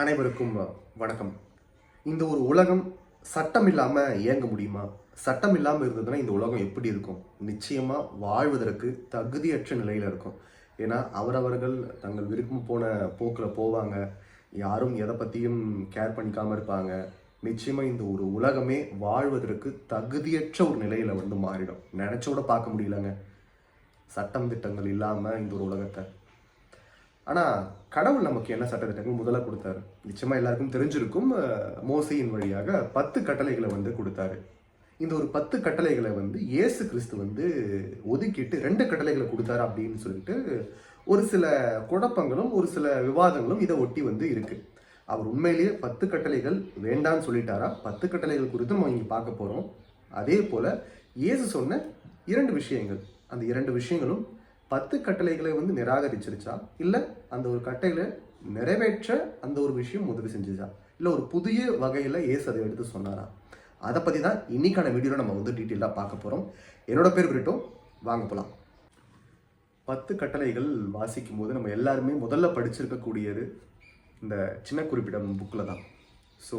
அனைவருக்கும் வணக்கம். இந்த ஒரு உலகம் சட்டம் இல்லாமல் இயங்க முடியுமா? சட்டம் இல்லாமல் இருந்ததுன்னா இந்த உலகம் எப்படி இருக்கும்? நிச்சயமாக வாழ்வதற்கு தகுதியற்ற நிலையில் இருக்கும். ஏன்னா அவரவர்கள் தங்கள் விருப்பம் போன போக்கில் போவாங்க. யாரும் எதை பற்றியும் கேர் பண்ணிக்காமல் இருப்பாங்க. நிச்சயமாக இந்த ஒரு உலகமே வாழ்வதற்கு தகுதியற்ற ஒரு நிலையில் வந்து மாறிடும். நினச்சோட பார்க்க முடியலங்க. சட்டம் திட்டங்கள் இல்லாமல் இந்த ஒரு உலகத்தை. ஆனால் கடவுள் நமக்கு என்ன சட்டத்திட்டங்கள் முதல்ல கொடுத்தாரு? நிச்சயமா எல்லாருக்கும் தெரிஞ்சிருக்கும். மோசையின் வழியாக பத்து கட்டளைகளை வந்து கொடுத்தாரு. இந்த ஒரு பத்து கட்டளைகளை வந்து இயேசு கிறிஸ்து வந்து ஒதுக்கிட்டு ரெண்டு கட்டளைகளை கொடுத்தாரு அப்படின்னு சொல்லிட்டு ஒரு சில குழப்பங்களும் ஒரு சில விவாதங்களும் இதை ஒட்டி வந்து இருக்கு. அவர் உண்மையிலேயே பத்து கட்டளைகள் வேண்டான்னு சொல்லிட்டாரா? பத்து கட்டளைகள் குறித்து நம்ம பார்க்க போறோம். அதே போல இயேசு சொன்ன இரண்டு விஷயங்கள். அந்த இரண்டு விஷயங்களும் பத்து கட்டளைகளை வந்து நிராகரிச்சிருச்சா? இல்லை அந்த ஒரு கட்டளை நிறைவேற்ற அந்த ஒரு விஷயம் உதவி செஞ்சுச்சா? இல்லை ஒரு புதிய வகையில் ஏசு அதை எடுத்து சொன்னாரா? அதை பற்றி தான் இன்னைக்கான வீடியோவில் நம்ம வந்து டீட்டெயிலாக பார்க்க போகிறோம் என்னோட பேர் பிரிட்டோ வாங்க போகலாம் பத்து கட்டளைகள் வாசிக்கும் போது நம்ம எல்லாருமே முதல்ல படிச்சிருக்கக்கூடியது இந்த சின்ன குறிப்பிடம் புக்கில் தான். ஸோ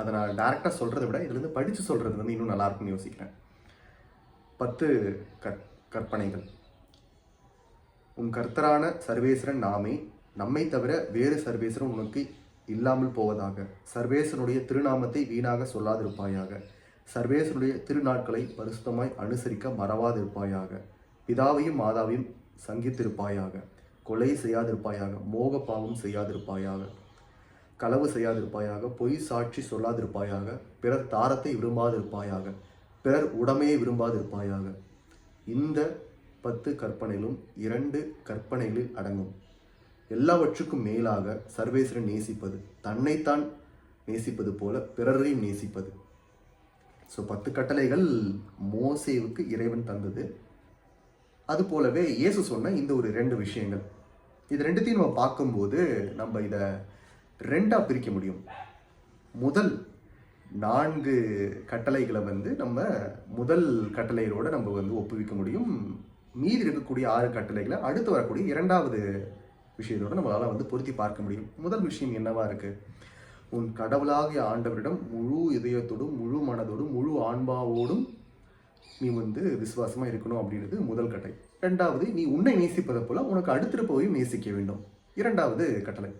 அதை நான் டேரெக்டாக சொல்கிறத விட இதுலேருந்து படித்து சொல்கிறது வந்து இன்னும் நல்லாயிருக்கும்னு யோசிக்கிறேன். பத்து கற் கற்பனைகள். உன் கர்த்தரான சர்வேஸ்வரன் நாமே நம்மை தவிர வேறு சர்வேஸ்வரன் உனக்கு இல்லாமல் போவதாக. சர்வேசனுடைய திருநாமத்தை வீணாக சொல்லாதிருப்பாயாக. சர்வேசனுடைய திருநாட்களை பரிசுத்தமாய் அனுசரிக்க மறவாதிருப்பாயாக. பிதாவையும் மாதாவையும் சங்கித்திருப்பாயாக. கொலை செய்யாதிருப்பாயாக. மோக பாவம் செய்யாதிருப்பாயாக. களவு செய்யாதிருப்பாயாக. பொய் சாட்சி சொல்லாதிருப்பாயாக. பிறர் தாரத்தை விரும்பாதிருப்பாயாக. பிறர் உடமையை விரும்பாதிருப்பாயாக. இந்த பத்து கற்பனைகளும் இரண்டு கற்பனைகளில் அடங்கும். எல்லாவற்றுக்கும் மேலாக சர்வேஸ்வரன் நேசிப்பது தன்னைத்தான் நேசிப்பது போல பிறரையும் நேசிப்பது. ஸோ பத்து கட்டளைகள் மோசேவுக்கு இறைவன் தந்தது. அது போலவே இயேசு சொன்ன இந்த ஒரு ரெண்டு விஷயங்கள். இது ரெண்டுத்தையும் நம்ம பார்க்கும்போது நம்ம இதை ரெண்டாக பிரிக்க முடியும். முதல் நான்கு கட்டளைகளை வந்து நம்ம முதல் கட்டளைகளோடு நம்ம வந்து ஒப்புவிக்க முடியும். மீதி இருக்கக்கூடிய ஆறு கட்டளைகளை அடுத்து வரக்கூடிய இரண்டாவது விஷயத்தோட நம்மளால் வந்து பொருத்தி பார்க்க முடியும். முதல் விஷயம் என்னவா இருக்குது உன் கடவுளாகிய ஆண்டவரிடம் முழு இதயத்தோடும் முழு மனதோடும் முழு ஆன்மாவோடும் நீ வந்து விசுவாசமாக இருக்கணும் அப்படின்றது முதல் கட்டளை. ரெண்டாவது நீ உன்னை நேசிப்பதை போல உனக்கு அடுத்திருப்பவையும் நேசிக்க வேண்டும். இரண்டாவது கட்டளை.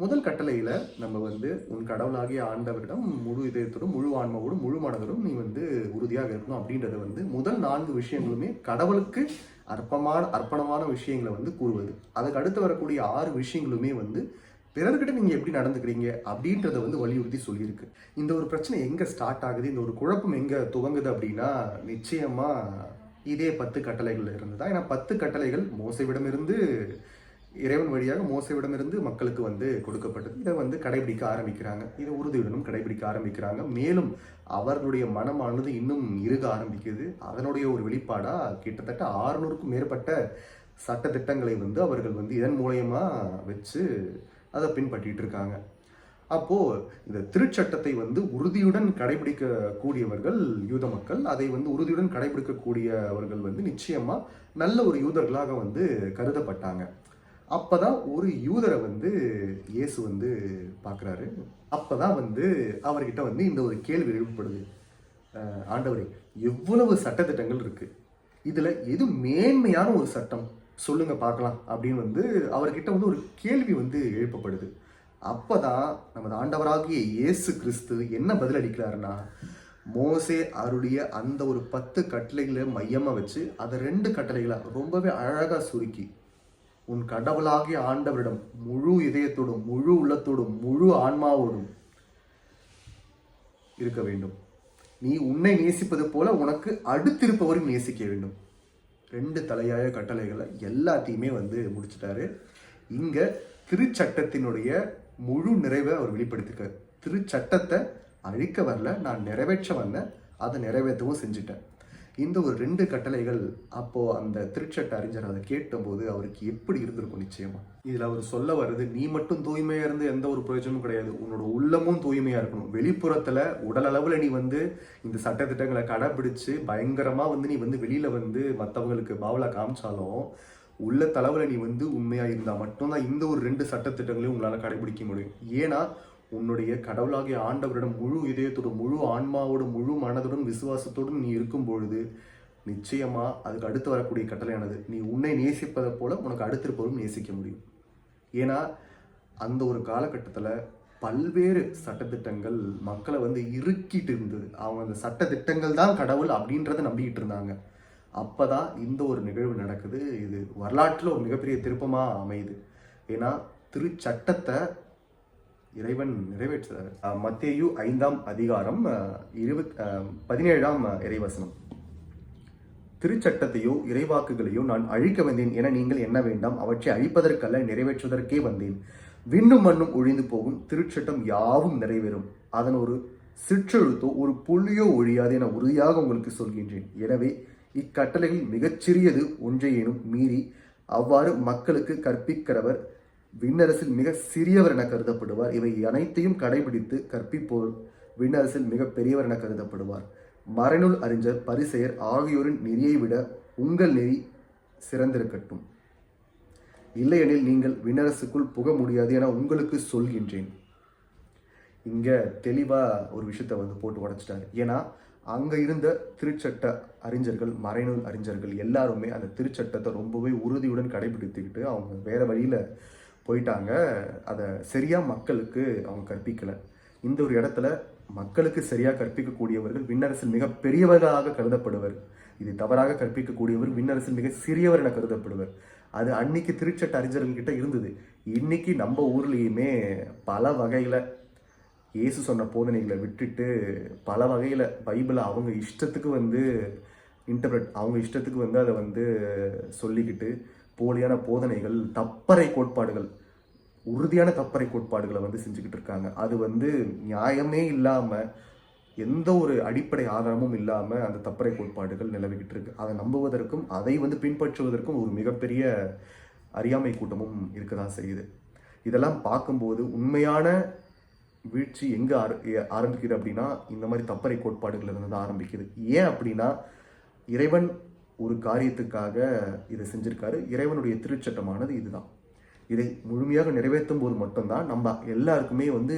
முதல் கட்டளையில் நம்ம வந்து உன் கடவுளாகிய ஆண்டவரிடம் முழு இதயத்தோடும் முழு ஆன்மாவோடும் முழு மனதோடும் நீ வந்து உறுதியாக இருக்கணும். அப்படின்றத வந்து முதல் நான்கு விஷயங்களுமே கடவுளுக்கு அர்ப்பமான அர்ப்பணமான விஷயங்களை வந்து கூறுவது. அதுக்கு அடுத்து வரக்கூடிய ஆறு விஷயங்களுமே வந்து பிறர்கிட்ட நீங்கள் எப்படி நடந்துக்கிறீங்க? அப்படின்றத வந்து வலியுறுத்தி சொல்லியிருக்கு. இந்த ஒரு பிரச்சனை எங்கே ஸ்டார்ட் ஆகுது? இந்த ஒரு குழப்பம் எங்கே துவங்குது அப்படின்னா நிச்சயமாக இதே பத்து கட்டளைகள் தான் ஏன்னா பத்து கட்டளைகள் மோசைவிடமிருந்து இறைவன் வழியாக மோசையிடமிருந்து மக்களுக்கு வந்து கொடுக்கப்பட்டது. இதை வந்து கடைபிடிக்க ஆரம்பிக்கிறாங்க. இதை உறுதியுடனும் கடைபிடிக்க ஆரம்பிக்கிறாங்க. மேலும் அவர்களுடைய மனமானது இன்னும் இருக ஆரம்பிக்குது. அதனுடைய ஒரு வெளிப்பாடாக கிட்டத்தட்ட ஆறுநூறுக்கும் மேற்பட்ட சட்ட திட்டங்களை வந்து அவர்கள் வந்து இதன் மூலயமா வச்சு அதை பின்பற்றிட்டு இருக்காங்க அப்போது இந்த திருச்சட்டத்தை வந்து உறுதியுடன் கடைபிடிக்கக்கூடியவர்கள் யூத மக்கள் அதை வந்து உறுதியுடன் கடைபிடிக்கக்கூடியவர்கள் வந்து நிச்சயமாக நல்ல ஒரு யூதர்களாக வந்து கருதப்பட்டாங்க. அப்பதான் ஒரு யூதரை வந்து இயேசு வந்து பார்க்குறாரு. அப்பதான் வந்து அவர்கிட்ட வந்து இந்த ஒரு கேள்வி எழுப்பப்படுது. ஆண்டவரே எவ்வளவு சட்டத்திட்டங்கள் இருக்கு? இதுல எது மேன்மையான ஒரு சட்டம்? சொல்லுங்க பார்க்கலாம் அப்படின்னு வந்து அவர்கிட்ட வந்து ஒரு கேள்வி வந்து எழுப்பப்படுது. அப்பதான் நமது ஆண்டவராகிய இயேசு கிறிஸ்து என்ன பதில் அளிக்கிறாருன்னா மோசே அருடைய அந்த ஒரு பத்து கட்டளைகளை மையமாக வச்சு அதை ரெண்டு கட்டளைகளை ரொம்பவே அழகாக சுருக்கி உன் கடவுளாகிய ஆண்டவரிடம் முழு இதயத்தோடும் முழு உள்ளத்தோடும் முழு ஆன்மாவோடும் இருக்க வேண்டும். நீ உன்னை நேசிப்பது போல உனக்கு அடுத்திருப்பவரும் நேசிக்க வேண்டும். ரெண்டு தலையாய கட்டளைகளை எல்லாத்தையுமே வந்து முடிச்சிட்டாரு. இங்க திருச்சட்டத்தினுடைய முழு நிறைவை அவர் வெளிப்படுத்திருக்காரு. திருச்சட்டத்தை அழிக்க வரல நான் நிறைவேற்ற வந்தேன் அதை நிறைவேற்றவும் செஞ்சுட்டேன். இந்த ஒரு ரெண்டு கட்டளைகள் அப்போ அந்த திருச்சட்ட அறிஞர் அதை கேட்டபோது அவருக்கு எப்படி இருந்திருக்கும் நிச்சயமா? இதுல அவர் சொல்ல வர்றது நீ மட்டும் தூய்மையா இருந்து எந்த ஒரு பிரயோஜனமும் கிடையாது. உன்னோட உள்ளமும் தூய்மையா இருக்கணும். வெளிப்புறத்துல உடல் அளவுல நீ வந்து இந்த சட்டத்திட்டங்களை கடைபிடிச்சு பயங்கரமா வந்து நீ வந்து வெளியில வந்து மற்றவங்களுக்கு பாவலா காமிச்சாலும் உள்ள தளவில் நீ வந்து உண்மையாக இருந்தால் மட்டும்தான் இந்த ஒரு ரெண்டு சட்டத்திட்டங்களையும் உங்களால் கடைபிடிக்க முடியும். ஏன்னா உன்னுடைய கடவுளாகிய ஆண்டவரிடம் முழு இதயத்தோடும் முழு ஆன்மாவோடு முழு மனதுடன் விசுவாசத்தோடும் நீ இருக்கும் பொழுது நிச்சயமா அதுக்கு அடுத்து வரக்கூடிய கட்டளையானது நீ உன்னை நேசிப்பதை போல உனக்கு அடுத்திருப்பவரும் நேசிக்க முடியும். ஏன்னா அந்த ஒரு காலகட்டத்தில் பல்வேறு சட்டத்திட்டங்கள் மக்களை வந்து இறுக்கிட்டு இருந்தது. அவங்க அந்த சட்டத்திட்டங்கள் தான் கடவுள் அப்படின்றத நம்பிக்கிட்டு இருந்தாங்க. அப்போ தான் இந்த ஒரு நிகழ்வு நடக்குது. இது வரலாற்றில் ஒரு மிகப்பெரிய திருப்பமாக அமையுது. ஏன்னா திருச்சட்டத்தை இறைவன் நிறைவேற்றுகிறார். மத்தேயு ஐந்தாம் அதிகாரம் இருபத் பதினேழாம் இறைவசனம். திருச்சட்டத்தையோ இறைவாக்குகளையோ நான் அழிக்க வந்தேன் என நீங்கள் என்ன வேண்டாம். அவற்றை அழிப்பதற்கல்ல நிறைவேற்றுவதற்கே வந்தேன். விண்ணும் மண்ணும் ஒழிந்து போகும். திருச்சட்டம் யாவும் நிறைவேறும். அதன் ஒரு சிற்றெழுத்தோ ஒரு புள்ளியோ ஒழியாது என உறுதியாக உங்களுக்கு சொல்கின்றேன். எனவே இக்கட்டளையில் மிகச்சிறியது. ஒன்றையேனும் மீறி அவ்வாறு மக்களுக்கு கற்பிக்கிறவர் விண்ணரசில் மிக சிறியவர் என கருதப்படுவார். இவை அனைத்தையும் கடைபிடித்து கற்பிப்போர் விண்ணரசில் மிக பெரியவர் என கருதப்படுவார். மறைநூல் அறிஞர் பரிசெயர் ஆகியோரின் நெறியை விட உங்கள் நெறி சிறந்திருக்கட்டும். இல்லையெனில் நீங்கள் விண்ணரசுக்குள் புக முடியாது என உங்களுக்கு சொல்கின்றேன். இங்க தெளிவா ஒரு விஷயத்த வந்து போட்டு உடைச்சிட்டாரு. ஏன்னா அங்க இருந்த திருச்சட்ட அறிஞர்கள் மறைநூல் அறிஞர்கள் எல்லாருமே அந்த திருச்சட்டத்தை ரொம்பவே உறுதியுடன் கடைபிடித்துக்கிட்டு அவங்க வேற வழியில போயிட்டாங்க. அதை சரியாக மக்களுக்கு அவங்க கற்பிக்கலை. இந்த ஒரு இடத்துல மக்களுக்கு சரியாக கற்பிக்கக்கூடியவர்கள் விண்ணரசில் மிக பெரியவர்களாக கருதப்படுவர். இது தவறாக கற்பிக்கக்கூடியவர் விண்ணரசில் மிக சிறியவர் என கருதப்படுவர். அது அன்னைக்கு திருச்சட்ட அறிஞர்கள்கிட்ட இருந்தது. இன்னைக்கு நம்ம ஊர்லேயுமே பல வகையில் இயேசு சொன்ன போதனைகளை விட்டுட்டு பல வகையில் பைபிளை அவங்க இஷ்டத்துக்கு வந்து இன்டர்பிரட் அவங்க இஷ்டத்துக்கு வந்து அதை வந்து சொல்லிக்கிட்டு போலியான போதனைகள் தப்பறை கோட்பாடுகள் உறுதியான தப்பறை கோட்பாடுகளை வந்து செஞ்சுக்கிட்டு இருக்காங்க. அது வந்து நியாயமே இல்லாமல் எந்த ஒரு அடிப்படை ஆதாரமும் இல்லாமல் அந்த தப்பறை கோட்பாடுகள் நிலவிக்கிட்டு இருக்கு. அதை நம்புவதற்கும் அதை வந்து பின்பற்றுவதற்கும் ஒரு மிகப்பெரிய அறியாமை கூட்டமும் இருக்கதான் செய்யுது. இதெல்லாம் பார்க்கும்போது உண்மையான வீழ்ச்சி எங்கே ஆர- ஆரம்பிக்குது அப்படின்னா இந்த மாதிரி தப்பறை கோட்பாடுகள் இருந்து தான் ஆரம்பிக்குது. ஏன் அப்படின்னா இறைவன் ஒரு காரியத்துக்காக இதை செஞ்சுருக்காரு. இறைவனுடைய திருச்சட்டமானது இதுதான். இதை முழுமையாக நிறைவேற்றும் போது மட்டும்தான் நம்ம எல்லாருக்குமே வந்து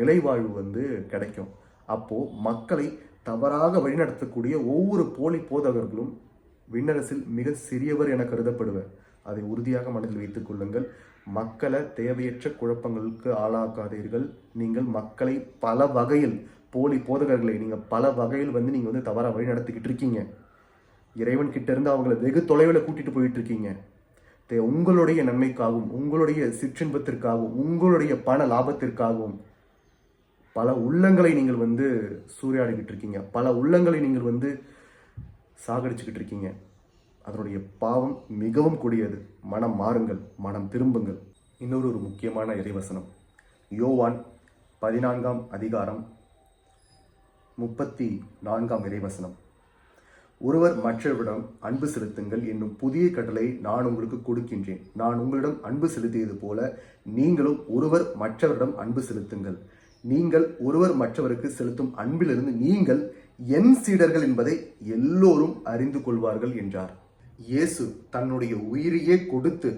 நிலைவாழ்வு வந்து கிடைக்கும். அப்போ மக்களை தவறாக வழிநடத்தக்கூடிய ஒவ்வொரு போலி போதகர்களும் விண்ணரசில் மிக சிறியவர் என கருதப்படுவர். அதை உறுதியாக மனதில் வைத்துக் கொள்ளுங்கள். மக்களை தேவையற்ற குழப்பங்களுக்கு ஆளாக்காதீர்கள். நீங்கள் மக்களை பல வகையில் போலி போதகர்களை நீங்கள் பல வகையில் வந்து நீங்கள் வந்து தவறாக வழி நடத்திக்கிட்டு இருக்கீங்க. இறைவன் கிட்ட இருந்து அவங்கள வெகு தொலைவில் கூட்டிட்டு போயிட்டு இருக்கீங்க தே- உங்களுடைய நன்மைக்காகவும் உங்களுடைய சிற்றின்பத்திற்காகவும் உங்களுடைய பண லாபத்திற்காகவும் பல உள்ளங்களை நீங்கள் வந்து சூறையாடிக்கிட்டு இருக்கீங்க பல உள்ளங்களை நீங்கள் வந்து சாகடிச்சுக்கிட்டு இருக்கீங்க அதனுடைய பாவம் மிகவும் கொடியது. மனம் மாறுங்கள் மனம் திரும்புங்கள். இன்னொரு ஒரு முக்கியமான இறைவசனம். யோவான் பதினான்காம் அதிகாரம் முப்பத்தி நான்காம் இறைவசனம். ஒருவர் மற்றவரிடம் அன்பு செலுத்துங்கள் என்னும் புதிய கட்டளை நான் உங்களுக்கு கொடுக்கின்றேன். நான் உங்களிடம் அன்பு செலுத்தியது போல நீங்களும் ஒருவர் மற்றவரிடம் அன்பு செலுத்துங்கள். நீங்கள் ஒருவர் மற்றவருக்கு செலுத்தும் அன்பிலிருந்து நீங்கள் என் சீடர்கள் என்பதை எல்லோரும் அறிந்து கொள்வார்கள் என்றார். இயேசு தன்னுடைய உயிரையே கொடுத்து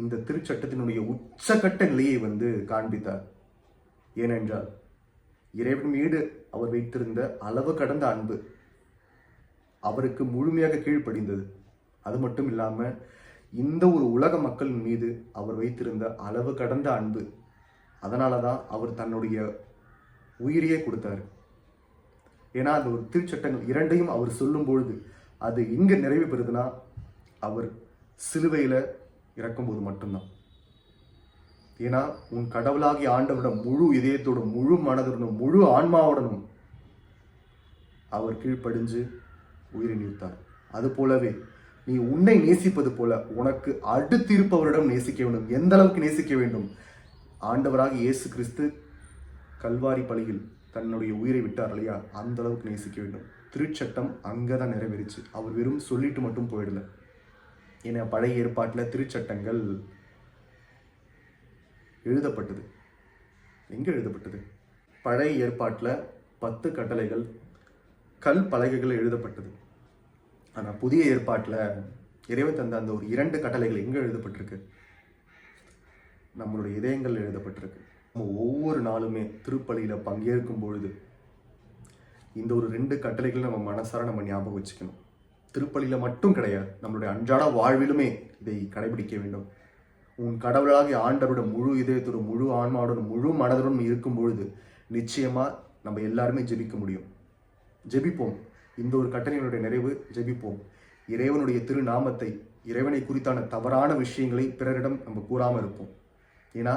இந்த திருச்சட்டத்தினுடைய உச்சகட்ட நிலையை வந்து காண்பித்தார். ஏனென்றால் இறைவன் மீது அவர் வைத்திருந்த அளவு கடந்த அன்பு அவருக்கு முழுமையாக கீழ்ப்படிந்தது. அது மட்டும் இல்லாமல் இந்த ஒரு உலக மக்களின் மீது அவர் வைத்திருந்த அளவு கடந்த அன்பு அதனால தான் அவர் தன்னுடைய உயிரையே கொடுத்தாரு. ஏன்னா அந்த ஒரு திருச்சட்டங்கள் இரண்டையும் அவர் சொல்லும் பொழுது அது எங்கே நிறைவு பெறுதுன்னா அவர் சிலுவையில் இறக்கும்போது மட்டும்தான். ஏன்னா உன் கடவுளாகி ஆண்டவரிடம் முழு இதயத்தோடும் முழு மனதுடனும் முழு ஆன்மாவுடனும் அவர் கீழ்ப்படிஞ்சு உயிரை நீத்தார். அது போலவே நீ உன்னை நேசிப்பது போல உனக்கு அடுத்து இருப்பவரிடம் நேசிக்க வேண்டும். எந்த அளவுக்கு நேசிக்க வேண்டும்? ஆண்டவராக இயேசு கிறிஸ்து கல்வாரி பலியில் தன்னுடைய உயிரை விட்டார் இல்லையா? அந்த அளவுக்கு நேசிக்க வேண்டும். திருச்சட்டம் அங்கதான் நிறைவேறிச்சு. அவர் வெறும் சொல்லிட்டு மட்டும் போயிடல. ஏன்னா பழைய ஏற்பாட்டில் திருச்சட்டங்கள் எழுதப்பட்டது. எங்கே எழுதப்பட்டது? பழைய ஏற்பாட்டில் பத்து கட்டளைகள் கல் பலகைகள் எழுதப்பட்டது. ஆனால் புதிய ஏற்பாட்டில் இறைவன் தந்த அந்த ஒரு இரண்டு கட்டளைகள் எங்கே எழுதப்பட்டிருக்கு? நம்மளுடைய இதயங்கள் எழுதப்பட்டிருக்கு. நம்ம ஒவ்வொரு நாளுமே திருப்பலியில் பங்கேற்கும் பொழுது இந்த ஒரு ரெண்டு கட்டளைகள் நம்ம மனசார நம்ம ஞாபகம் வச்சுக்கணும். திருப்பலியில் மட்டும் கிடையாது நம்மளுடைய அன்றாட வாழ்விலுமே இதை கடைபிடிக்க வேண்டும். உன் கடவுளாகிய ஆண்டவரோட முழு இதயத்தோட முழு ஆன்மாவோட முழு மனதுடன் இருக்கும் பொழுது நிச்சயமாக நம்ம எல்லாருமே ஜெபிக்க முடியும். ஜெபிப்போம். இந்த ஒரு கட்டளையினுடைய நிறைவு ஜெபிப்போம். இறைவனுடைய திருநாமத்தை இறைவனை குறித்தான தவறான விஷயங்களை பிறரிடம் நம்ம கூறாமல் இருப்போம். ஏன்னா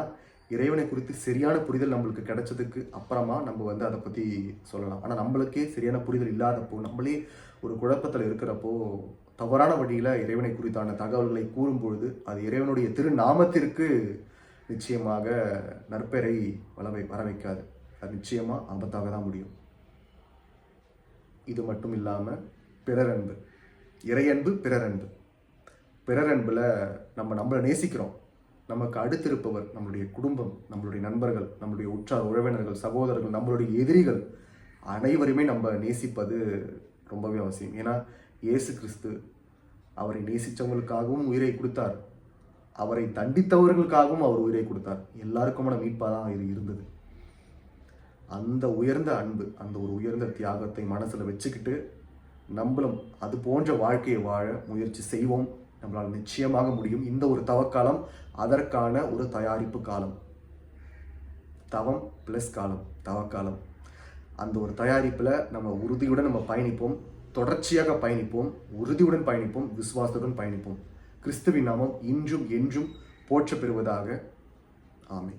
இறைவனை குறித்து சரியான புரிதல் நம்மளுக்கு கிடைச்சதுக்கு அப்புறமா நம்ம வந்து அதை பற்றி சொல்லலாம். ஆனால் நம்மளுக்கே சரியான புரிதல் இல்லாதப்போ நம்மளே ஒரு குழப்பத்தில் இருக்கிறப்போ தவறான வழியில் இறைவனை குறித்தான தகவல்களை கூறும்பொழுது அது இறைவனுடைய திருநாமத்திற்கு நிச்சயமாக நற்பெயரை வளவை வர வைக்காது அது நிச்சயமாக ஆபத்தாக தான் முடியும். இது மட்டும் இல்லாமல் பிறரன்பு. இறையன்பு பிறரன்பு. பிறரன்பில் நம்ம நம்மளை நேசிக்கிறோம். நமக்கு அடுத்திருப்பவர் நம்மளுடைய குடும்பம் நம்மளுடைய நண்பர்கள் நம்மளுடைய உற்றார் உறவினர்கள் சகோதரர்கள் நம்மளுடைய எதிரிகள் அனைவருமே நம்ம நேசிப்பது ரொம்பவே அவசியம். ஏன்னா இயேசு கிறிஸ்து அவரை நேசித்தவங்களுக்காகவும் உயிரை கொடுத்தார். அவரை தண்டித்தவர்களுக்காகவும் அவர் உயிரை கொடுத்தார். எல்லாருக்குமான மீட்பாக தான் இது இருந்தது. அந்த உயர்ந்த அன்பு அந்த ஒரு உயர்ந்த தியாகத்தை மனசில் வச்சுக்கிட்டு நம்மளும் அது போன்ற வாழ்க்கையை வாழ முயற்சி செய்வோம். நம்மளால் நிச்சயமாக முடியும். இந்த ஒரு தவக்காலம் அதற்கான ஒரு தயாரிப்பு காலம். தவம் ப்ளஸ் காலம் தவக்காலம். அந்த ஒரு தயாரிப்பில் நம்ம உறுதியுடன் நம்ம பயணிப்போம். தொடர்ச்சியாக பயணிப்போம். உறுதியுடன் பயணிப்போம். விசுவாசத்துடன் பயணிப்போம். கிறிஸ்துவின் நாமம் இன்றும் என்றும் போற்ற பெறுவதாக ஆமை